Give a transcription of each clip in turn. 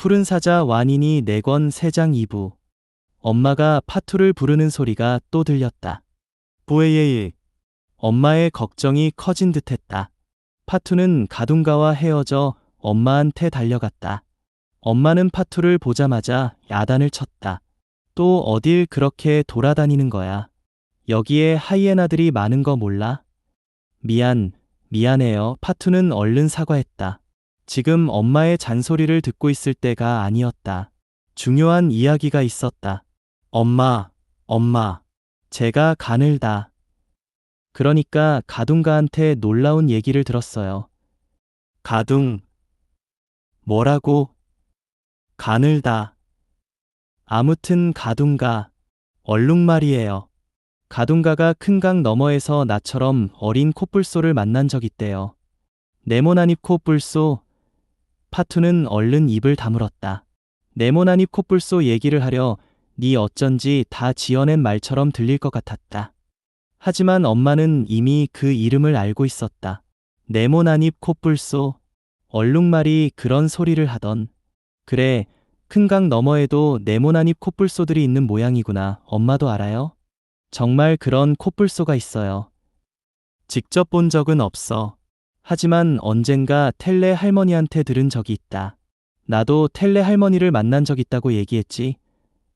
푸른 사자 완인이 네권 세장 2부. 엄마가 파투를 부르는 소리가 또 들렸다. 부에예예. 엄마의 걱정이 커진 듯했다. 파투는 가둥가와 헤어져 엄마한테 달려갔다. 엄마는 파투를 보자마자 야단을 쳤다. 또 어딜 그렇게 돌아다니는 거야. 여기에 하이에나들이 많은 거 몰라? 미안, 미안해요. 파투는 얼른 사과했다. 지금 엄마의 잔소리를 듣고 있을 때가 아니었다. 중요한 이야기가 있었다. 엄마, 엄마, 제가 가늘다. 그러니까 가둥가한테 놀라운 얘기를 들었어요. 가둥, 뭐라고? 가늘다. 아무튼 가둥가, 얼룩말이에요. 가둥가가 큰 강 너머에서 나처럼 어린 코뿔소를 만난 적 있대요. 네모난입 코뿔소, 파투는 얼른 입을 다물었다. 네모난입 코뿔소 얘기를 하려 네 어쩐지 다 지어낸 말처럼 들릴 것 같았다. 하지만 엄마는 이미 그 이름을 알고 있었다. 네모난입 코뿔소, 얼룩말이 그런 소리를 하던. 그래, 큰 강 너머에도 네모난입 코뿔소들이 있는 모양이구나. 엄마도 알아요? 정말 그런 코뿔소가 있어요. 직접 본 적은 없어. 하지만 언젠가 텔레 할머니한테 들은 적이 있다. 나도 텔레 할머니를 만난 적 있다고 얘기했지.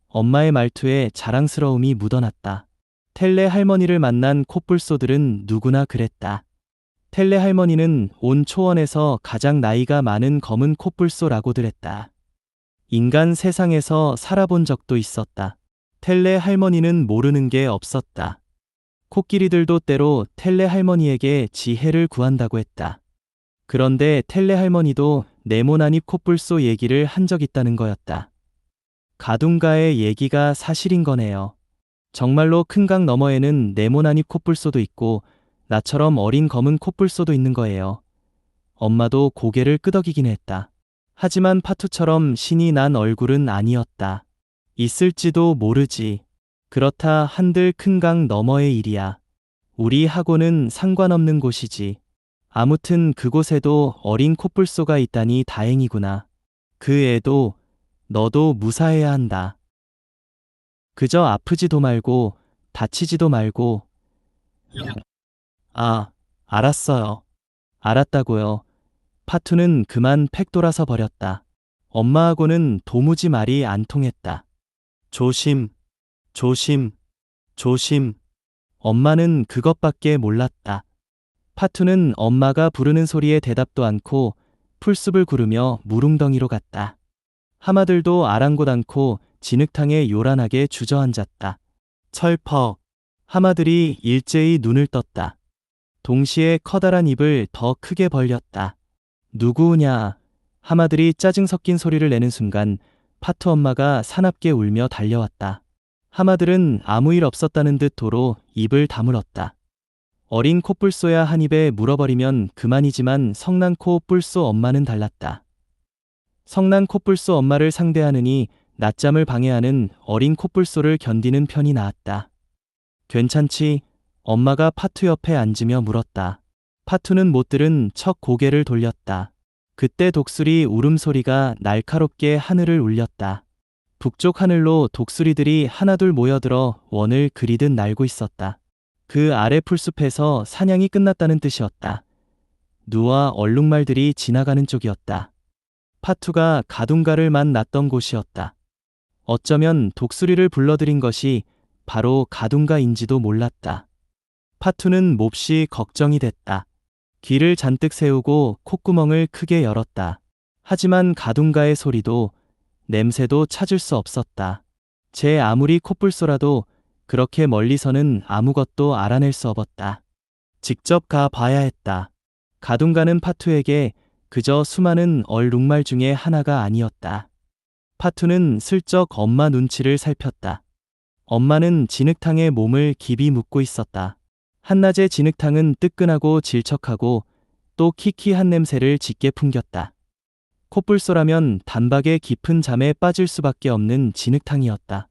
엄마의 말투에 자랑스러움이 묻어났다. 텔레 할머니를 만난 코뿔소들은 누구나 그랬다. 텔레 할머니는 온 초원에서 가장 나이가 많은 검은 코뿔소라고들 했다. 인간 세상에서 살아본 적도 있었다. 텔레 할머니는 모르는 게 없었다. 코끼리들도 때로 텔레 할머니에게 지혜를 구한다고 했다. 그런데 텔레 할머니도 네모난입 코뿔소 얘기를 한 적 있다는 거였다. 가둥가의 얘기가 사실인 거네요. 정말로 큰 강 너머에는 네모난입 코뿔소도 있고 나처럼 어린 검은 코뿔소도 있는 거예요. 엄마도 고개를 끄덕이긴 했다. 하지만 파투처럼 신이 난 얼굴은 아니었다. 있을지도 모르지. 그렇다 한들 큰 강 너머의 일이야. 우리 하고는 상관없는 곳이지. 아무튼 그곳에도 어린 코뿔소가 있다니 다행이구나. 그 애도 너도 무사해야 한다. 그저 아프지도 말고 다치지도 말고. 아, 알았어요. 알았다고요. 파투는 그만 팩 돌아서 버렸다. 엄마하고는 도무지 말이 안 통했다. 조심, 조심, 조심. 엄마는 그것밖에 몰랐다. 파투는 엄마가 부르는 소리에 대답도 않고 풀숲을 구르며 무릉덩이로 갔다. 하마들도 아랑곳 않고 진흙탕에 요란하게 주저앉았다. 철퍽. 하마들이 일제히 눈을 떴다. 동시에 커다란 입을 더 크게 벌렸다. 누구냐? 하마들이 짜증 섞인 소리를 내는 순간 파투 엄마가 사납게 울며 달려왔다. 하마들은 아무 일 없었다는 듯 도로 입을 다물었다. 어린 코뿔소야 한 입에 물어버리면 그만이지만 성난 코뿔소 엄마는 달랐다. 성난 코뿔소 엄마를 상대하느니 낮잠을 방해하는 어린 코뿔소를 견디는 편이 나았다. 괜찮지? 엄마가 파투 옆에 앉으며 물었다. 파투는 못 들은 척 고개를 돌렸다. 그때 독수리 울음소리가 날카롭게 하늘을 울렸다. 북쪽 하늘로 독수리들이 하나둘 모여들어 원을 그리듯 날고 있었다. 그 아래 풀숲에서 사냥이 끝났다는 뜻이었다. 누와 얼룩말들이 지나가는 쪽이었다. 파투가 가둥가를 만 났던 곳이었다. 어쩌면 독수리를 불러들인 것이 바로 가둥가인지도 몰랐다. 파투는 몹시 걱정이 됐다. 귀를 잔뜩 세우고 콧구멍을 크게 열었다. 하지만 가둥가의 소리도 냄새도 찾을 수 없었다. 제 아무리 콧불소라도 그렇게 멀리서는 아무것도 알아낼 수 없었다. 직접 가 봐야 했다. 가둥가는 파투에게 그저 수많은 얼룩말 중에 하나가 아니었다. 파투는 슬쩍 엄마 눈치를 살폈다. 엄마는 진흙탕에 몸을 깊이 묻고 있었다. 한낮의 진흙탕은 뜨끈하고 질척하고 또 키키한 냄새를 짙게 풍겼다. 콧불소라면 단박에 깊은 잠에 빠질 수밖에 없는 진흙탕이었다.